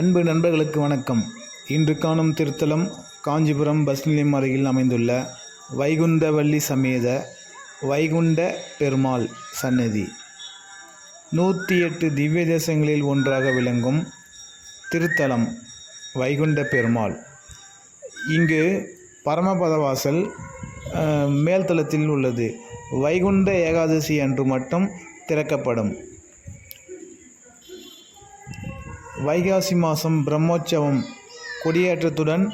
அன்பு நண்பர்களுக்கு வணக்கம். இன்று காணும் திருத்தலம் காஞ்சிபுரம் பஸ் நிலையம் அருகில் அமைந்துள்ள வைகுந்தவல்லி சமேத வைகுண்ட பெருமாள் சன்னதி. நூற்றி எட்டு திவ்ய தேசங்களில் ஒன்றாக விளங்கும் திருத்தலம் வைகுண்ட பெருமாள். இங்கு பரமபதவாசல் மேல்தளத்தில் உள்ளது. வைகுண்ட ஏகாதசி அன்று மட்டும் திறக்கப்படும். வைகாசி மாதம் பிரம்மோற்சவம் கொடியேற்றத்துடன்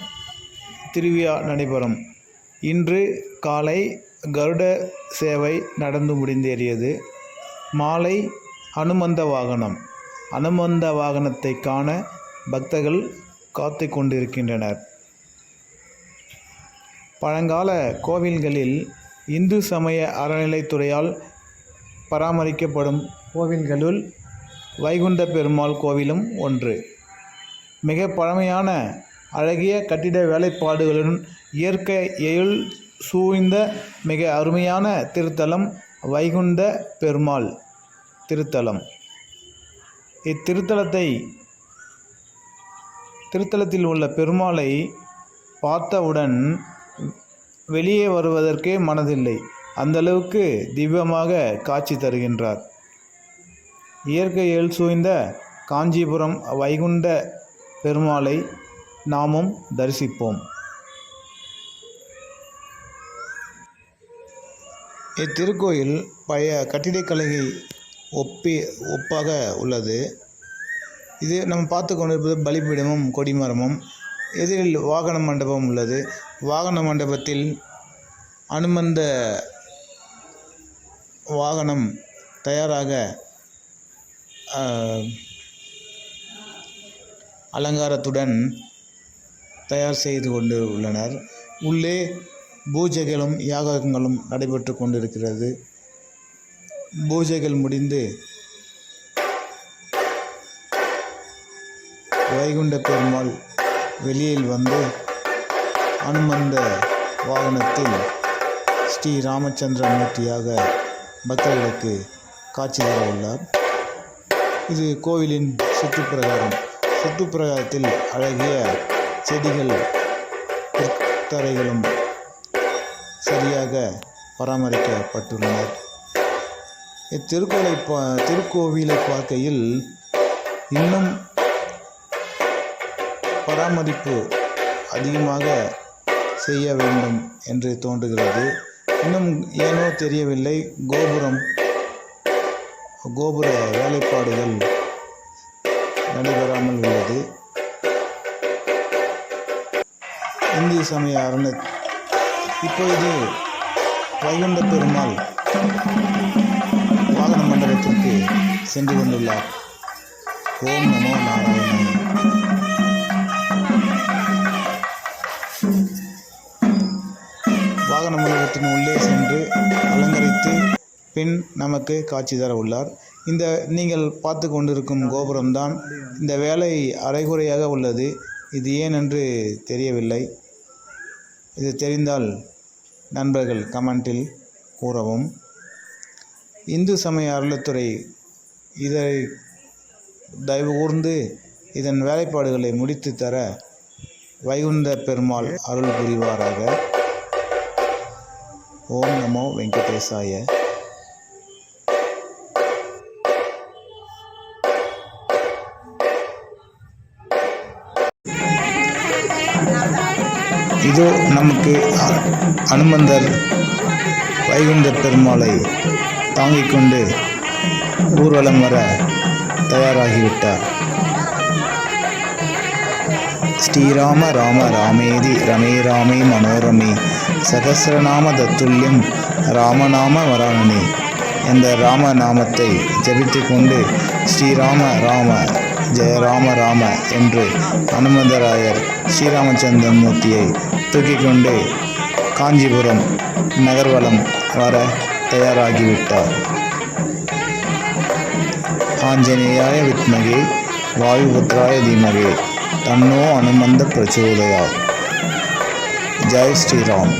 திருவிழா நடைபெறும். இன்று காலை கருட சேவை நடந்து முடிந்தேறியது. மாலை அனுமந்த வாகனம். அனுமந்த வாகனத்தை காண பக்தர்கள் காத்து கொண்டிருக்கின்றனர். பழங்கால கோவில்களில் இந்து சமய அறநிலைத்துறையால் பராமரிக்கப்படும் கோவில்களுள் வைகுண்ட பெருமாள் கோவிலும் ஒன்று. மிக பழமையான அழகிய கட்டிட வேலைப்பாடுகளுடன் இயற்கை எயுள் சூழ்ந்த மிக அருமையான திருத்தலம் வைகுண்ட பெருமாள் திருத்தலம். இத்திருத்தலத்தை திருத்தலத்தில் உள்ள பெருமாளை பார்த்தவுடன் வெளியே வருவதற்கே மனதில்லை. அந்தளவுக்கு திவ்யமாக காட்சி தருகின்றார். இயற்கையில் சூழ்ந்த காஞ்சிபுரம் வைகுண்ட பெருமாளை நாமும் தரிசிப்போம். இத்திருக்கோயில் பழைய கட்டிடக்கலையை ஒப்பி ஒப்பாக உள்ளது. இது நம்ம பார்த்து கொண்டிருப்பது பலிபீடமும் கொடிமரமும் எதிரில் வாகன மண்டபம் உள்ளது. வாகன மண்டபத்தில் அனுமந்த வாகனம் தயாராக அலங்காரத்துடன் தயார் செய்து கொண்டு உள்ளனர். உள்ளே பூஜைகளும் யாகங்களும் நடைபெற்று கொண்டிருக்கிறது. பூஜைகள் முடிந்து வைகுண்ட பெருமாள் வெளியில் வந்து அனுமந்த வாகனத்தில் ஸ்ரீ ராமச்சந்திர மூர்த்தியாக பக்தர்களுக்கு காட்சி தர உள்ளார். இது கோவிலின் சுற்றுப்பிரகாரம். சுற்றுப்பிரகாரத்தில் அழகிய செடிகள் தரைகளும் சரியாக பராமரிக்கப்பட்டுள்ளனர். இத்திருக்கோளை பா திருக்கோவிலை பார்க்கையில் இன்னும் பராமரிப்பு அதிகமாக செய்ய வேண்டும் என்று தோன்றுகிறது. இன்னும் ஏனோ தெரியவில்லை. கோபுரம் கோபுர வேலைப்பாடுகள் நடைபெறாமல் உள்ளது. இந்திய சமய அரண. இப்பொழுது வைகுண்ட பெருமாள் வாகன மண்டலத்திற்கு சென்று கொண்டுள்ளார். ஓம் நமோ நாராயணன் வாகன மண்டலத்தின் உள்ளே சென்று அலங்கரித்து பின் நமக்கு காட்சி தர உள்ளார் இந்த நீங்கள் பார்த்து கொண்டிருக்கும் கோபுரம்தான் இந்த வேலை அரைகுறையாக உள்ளது. இது ஏன் என்று தெரியவில்லை. இது தெரிந்தால் நண்பர்கள் கமெண்டில் கூறவும். இந்து சமய அருளத்துறை இதை தயவு கூர்ந்து இதன் வேலைப்பாடுகளை முடித்து தர வைகுந்த பெருமாள் அருள் புரிவாராக. ஓம் நமோ வெங்கடேசாய. இதோ நமக்கு அனுமந்தர் வைகுண்ட பெருமாளை தாங்கிக் கொண்டு ஊர்வலம் வர தயாராகிவிட்டார். ஸ்ரீராம ராம ராமேதி ரமே ராமே மனோரமே சகசிரநாம தத்துல்யம் ராமநாம வராணனே என்ற ராம நாமத்தை ஜபித்து கொண்டு ஸ்ரீராம ராம ஜெய ராம ராம என்று அனுமந்தராயர் ஸ்ரீராமச்சந்திரன் மூர்த்தியை தூக்கி கொண்டு காஞ்சிபுரம் நகர்வலம் வர தயாராகிவிட்டார். ஆஞ்சநேயாய வித்மகே வாயுபுத்ராய தீமகே தன்னோ அனுமந்த பிரச்சோதயா. ஜெய் ஸ்ரீராம்.